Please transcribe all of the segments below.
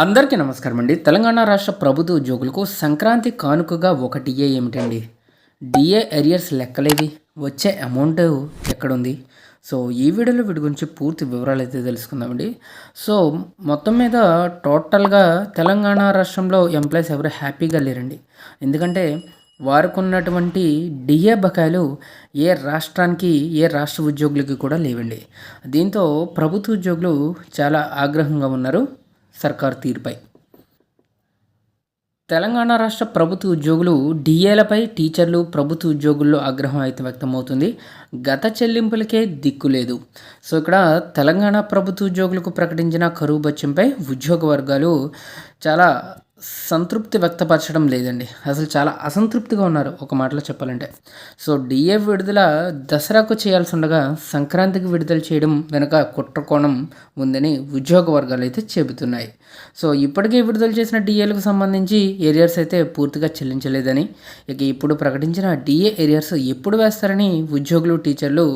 అందరికీ నమస్కారం అండి. తెలంగాణ రాష్ట్ర ప్రభుత్వ ఉద్యోగులకు సంక్రాంతి కానుకగా ఒక డిఏ ఏమిటండి? డిఏ ఎరియర్స్ లెక్కలేవి. వచ్చే అమౌంట్ ఎక్కడుంది? సో ఈ వీడియోలో వీటి గురించి పూర్తి వివరాలు అయితే తెలుసుకుందామండి. సో మొత్తం మీద టోటల్గా తెలంగాణ రాష్ట్రంలో ఎంప్లాయీస్ ఎవరు హ్యాపీగా లేరండి. ఎందుకంటే వారికి ఉన్నటువంటి డిఏ బకాయిలు ఏ రాష్ట్రానికి ఏ రాష్ట్ర ఉద్యోగులకి కూడా లేవండి. దీంతో ప్రభుత్వ ఉద్యోగులు చాలా ఆగ్రహంగా ఉన్నారు. సర్కార్ తీరుపై. తెలంగాణ రాష్ట్ర ప్రభుత్వ ఉద్యోగులు డిఏలపై టీచర్లు ప్రభుత్వ ఉద్యోగుల్లో ఆగ్రహం అయితే వ్యక్తమవుతుంది. గత చెల్లింపులకే దిక్కు లేదు. సో ఇక్కడ తెలంగాణ ప్రభుత్వ ఉద్యోగులకు ప్రకటించిన కరువు బత్యంపై ఉద్యోగ వర్గాలు చాలా సంతృప్తి వ్యక్తపరచడం లేదండి. అసలు చాలా అసంతృప్తిగా ఉన్నారు ఒక మాటలో చెప్పాలంటే. సో డిఏ విడుదల దసరాకు చేయాల్సి ఉండగా సంక్రాంతికి విడుదల చేయడం వెనుక కుట్రకోణం ఉందని ఉద్యోగ వర్గాలు అయితే చెబుతున్నాయి. సో ఇప్పటికే విడుదల చేసిన డిఏలకు సంబంధించి ఏరియర్స్ అయితే పూర్తిగా చెల్లించలేదని ఇక ఇప్పుడు ప్రకటించిన డిఏ ఏరియర్స్ ఎప్పుడు వేస్తారని ఉద్యోగులు టీచర్లు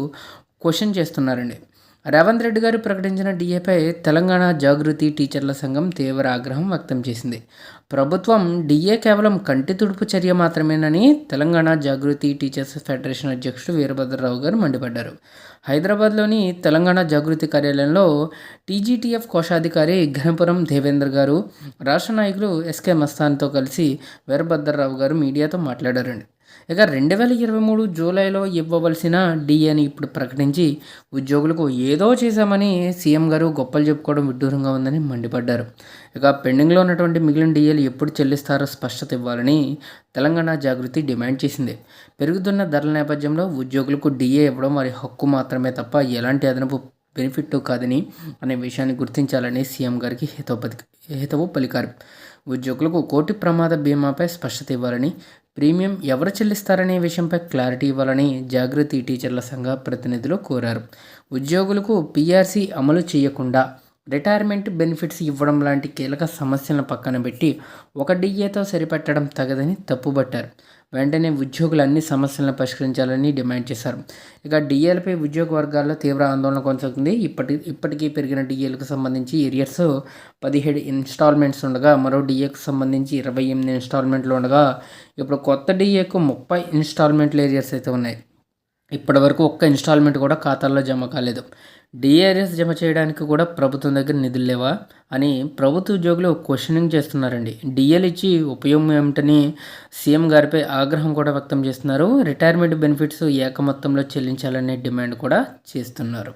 క్వశ్చన్ చేస్తున్నారండి. రేవంత్ రెడ్డి గారు ప్రకటించిన డిఏపై తెలంగాణ జాగృతి టీచర్ల సంఘం తీవ్ర ఆగ్రహం వ్యక్తం చేసింది. ప్రభుత్వం డిఏ కేవలం కంటి తుడుపు చర్య మాత్రమేనని తెలంగాణ జాగృతి టీచర్స్ ఫెడరేషన్ అధ్యక్షుడు వీరభద్రరావు గారు మండిపడ్డారు. హైదరాబాద్లోని తెలంగాణ జాగృతి కార్యాలయంలో టీజీటీఎఫ్ కోశాధికారి ఘనపురం దేవేందర్ గారు రాష్ట్ర నాయకులు ఎస్కే మస్తాన్తో కలిసి వీరభద్రరావు గారు మీడియాతో మాట్లాడారండి ఇక రెండు వేల ఇరవై మూడు జూలైలో ఇవ్వవలసిన డిఏని ఇప్పుడు ప్రకటించి ఉద్యోగులకు ఏదో చేశామని సీఎం గారు గొప్పలు చెప్పుకోవడం విడ్డూరంగా ఉందని మండిపడ్డారు. ఇక పెండింగ్లో ఉన్నటువంటి మిగిలిన డిఏలు ఎప్పుడు చెల్లిస్తారో స్పష్టత ఇవ్వాలని తెలంగాణ జాగృతి డిమాండ్ చేసింది. పెరుగుతున్న ధరల నేపథ్యంలో ఉద్యోగులకు డిఏ ఇవ్వడం వారి హక్కు మాత్రమే తప్ప ఎలాంటి అదనపు బెనిఫిట్ కాదని అనే విషయాన్ని గుర్తించాలని సీఎం గారికి హితవు హితవు పలికారు. ఉద్యోగులకు కోటి ప్రమాద బీమాపై స్పష్టత ఇవ్వాలని ప్రీమియం ఎవరు చెల్లిస్తారనే విషయంపై క్లారిటీ ఇవ్వాలని జాగృతి టీచర్ల సంఘ ప్రతినిధులు కోరారు. ఉద్యోగులకు పీఆర్సీ అమలు చేయకుండా రిటైర్మెంట్ బెనిఫిట్స్ ఇవ్వడం లాంటి కీలక సమస్యలను పక్కన పెట్టి ఒక డిఏతో సరిపెట్టడం తగదని తప్పుబట్టారు. వెంటనే ఉద్యోగులు అన్ని సమస్యలను పరిష్కరించాలని డిమాండ్ చేశారు. ఇక డిఏలపై ఉద్యోగ వర్గాల్లో తీవ్ర ఆందోళన కొనసాగుతుంది. ఇప్పటి ఇప్పటికీ పెరిగిన డిఏలకు సంబంధించి ఏరియర్స్ పదిహేడు ఇన్స్టాల్మెంట్స్ ఉండగా మరో డిఏకు సంబంధించి ఇరవై ఎనిమిది ఇన్స్టాల్మెంట్లు ఉండగా ఇప్పుడు కొత్త డిఏకు ముప్పై ఇన్స్టాల్మెంట్లు ఏరియర్స్ అయితే ఉన్నాయి. ఇప్పటివరకు ఒక్క ఇన్స్టాల్మెంట్ కూడా ఖాతాల్లో జమ కాలేదు. డిఆర్ఎస్ జమ చేయడానికి కూడా ప్రభుత్వం దగ్గర నిధులు లేవా అని ప్రభుత్వ ఉద్యోగులు క్వశ్చనింగ్ చేస్తున్నారండి. డిఎల్ ఇచ్చి ఉపయోగం ఏమిటని సీఎం గారిపై ఆగ్రహం కూడా వ్యక్తం చేస్తున్నారు. రిటైర్మెంట్ బెనిఫిట్స్ ఏకమొత్తంలో చెల్లించాలనే డిమాండ్ కూడా చేస్తున్నారు.